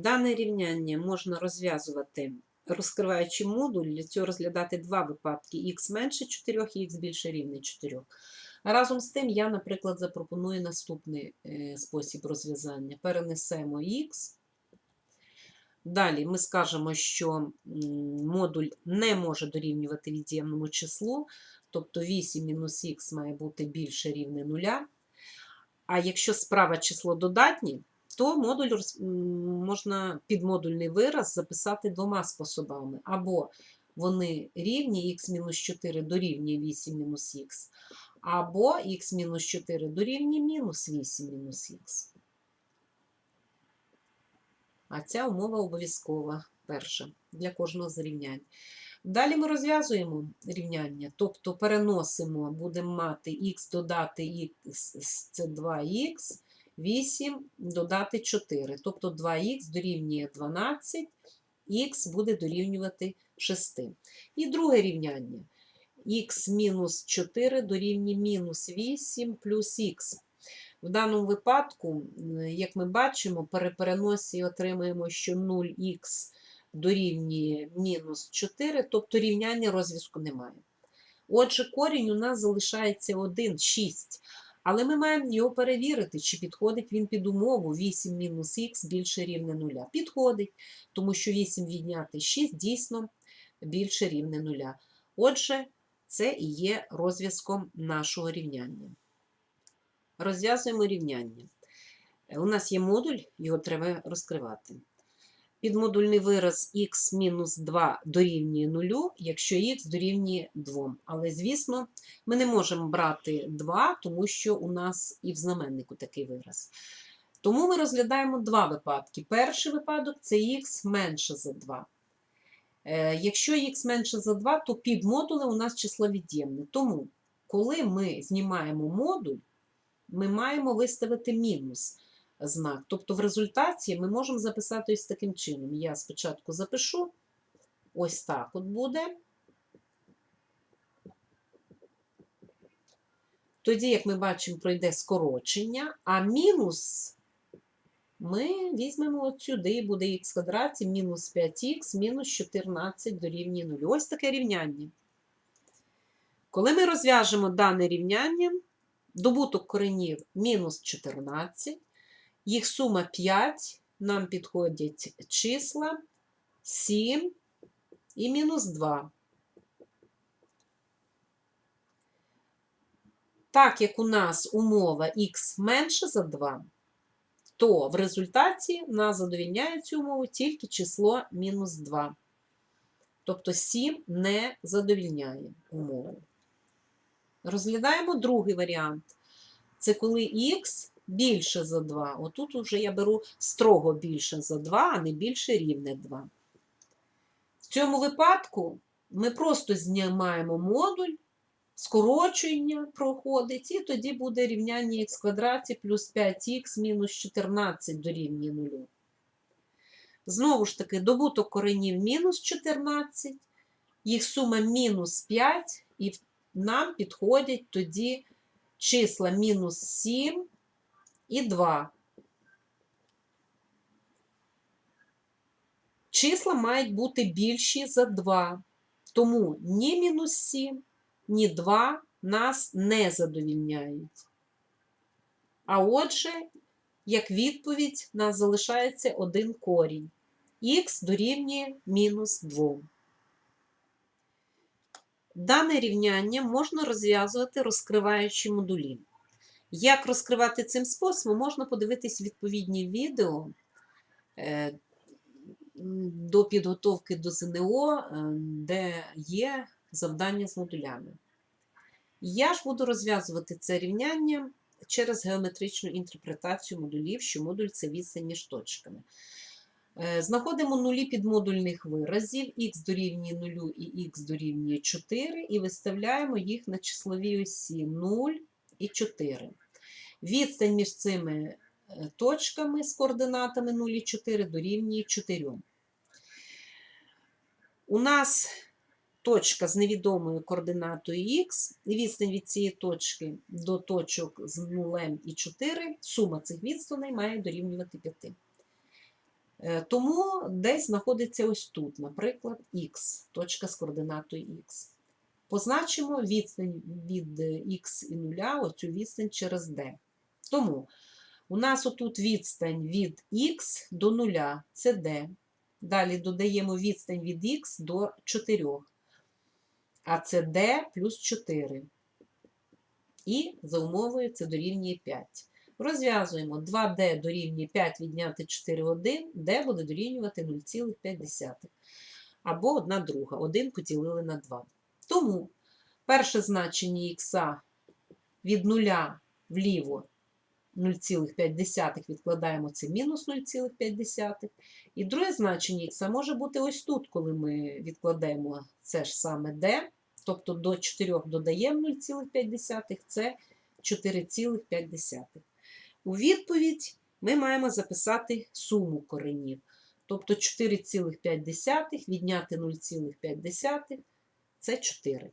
Дане рівняння можна розв'язувати, розкриваючи модуль, для цього розглядати два випадки: х менше 4 і х більше рівне 4. Разом з тим, я, наприклад, запропоную наступний е, спосіб розв'язання. Перенесемо х. Далі ми скажемо, що модуль не може дорівнювати від'ємному числу, тобто 8 мінус х має бути більше рівне 0. А якщо справа число додатнє, то модуль можна підмодульний вираз записати двома способами. Або вони рівні х-4 дорівнює 8 мінус х, або х-4 дорівнює мінус 8 мінус х. А ця умова обов'язкова перша для кожного з рівнянь. Далі ми розв'язуємо рівняння, тобто переносимо, будемо мати х додати х це 2х, 8 додати 4, тобто 2х дорівнює 12, х буде дорівнювати 6. І друге рівняння. х мінус 4 дорівнює мінус 8 плюс х. В даному випадку, як ми бачимо, при переносі отримаємо, що 0х дорівнює мінус 4, тобто рівняння розв'язку немає. Отже, корінь у нас залишається 1, 6. Але ми маємо його перевірити, чи підходить він під умову 8 мінус х більше рівне 0. Підходить, тому що 8 відняти 6 дійсно більше рівне 0. Отже, це і є розв'язком нашого рівняння. Розв'язуємо рівняння. У нас є модуль, його треба розкривати. Підмодульний вираз х-2 дорівнює 0, якщо х дорівнює 2. Але, звісно, ми не можемо брати 2, тому що у нас і в знаменнику такий вираз. Тому ми розглядаємо два випадки. Перший випадок це х менше за 2. Е, Якщо х менше за 2, то під модулем у нас число від'ємне. Тому, коли ми знімаємо модуль, ми маємо виставити мінус знак. Тобто в результаті ми можемо записати ось таким чином. Я спочатку запишу, ось так от буде. Тоді, як ми бачимо, пройде скорочення, а мінус ми візьмемо от сюди, буде х квадраті мінус 5х мінус 14 дорівнює 0. Ось таке рівняння. Коли ми розв'яжемо дане рівняння, добуток коренів мінус 14, їх сума 5, нам підходять числа 7 і мінус 2. Так як у нас умова х менше за 2, то в результаті нас задовільняє цю умову тільки число мінус 2. Тобто 7 не задовільняє умову. Розглядаємо другий варіант. Це коли х більше за 2. Отут вже я беру строго більше за 2, а не більше рівне 2. В цьому випадку ми просто знімаємо модуль, скорочення проходить, і тоді буде рівняння х квадраті плюс 5х мінус 14 дорівнює 0. Знову ж таки, добуток коренів мінус 14, їх сума мінус 5, і нам підходять тоді числа мінус 7 і 2. Числа мають бути більші за 2. Тому ні мінус 7, ні 2 нас не задовільняють. А отже, як відповідь, нас залишається один корінь. Х дорівнює мінус 2. Дане рівняння можна розв'язувати, розкриваючи модулі. Як розкривати цим способом, можна подивитись відповідні відео е, до підготовки до ЗНО, е, де є завдання з модулями. Я ж буду розв'язувати це рівняння через геометричну інтерпретацію модулів, що модуль це відстань між точками. Е, Знаходимо нулі підмодульних виразів, х дорівнює 0 і х дорівнює 4, і виставляємо їх на числовій осі 0 і 4. Відстань між цими е, точками з координатами 0 і 4 дорівнює 4. У нас точка з невідомою координатою х, і відстань від цієї точки до точок з 0 і 4, сума цих відстаней має дорівнювати 5. Е, Тому десь знаходиться ось тут, наприклад, х, точка з координатою х. Позначимо відстань від х і 0, оцю відстань через d. Тому у нас отут відстань від х до 0, це d. Далі додаємо відстань від х до 4. А це d плюс 4. І за умовою це дорівнює 5. Розв'язуємо 2d дорівнює 5 відняти 4 1, d буде дорівнювати 0,5. Або 1 друга. 1 поділили на 2. Тому перше значення х від 0 вліво 0,5 відкладаємо це мінус 0,5. І друге значення х може бути ось тут, коли ми відкладемо це ж саме d, тобто до 4 додаємо 0,5, це 4,5. У відповідь ми маємо записати суму коренів. Тобто 4,5 відняти 0,5 це 4.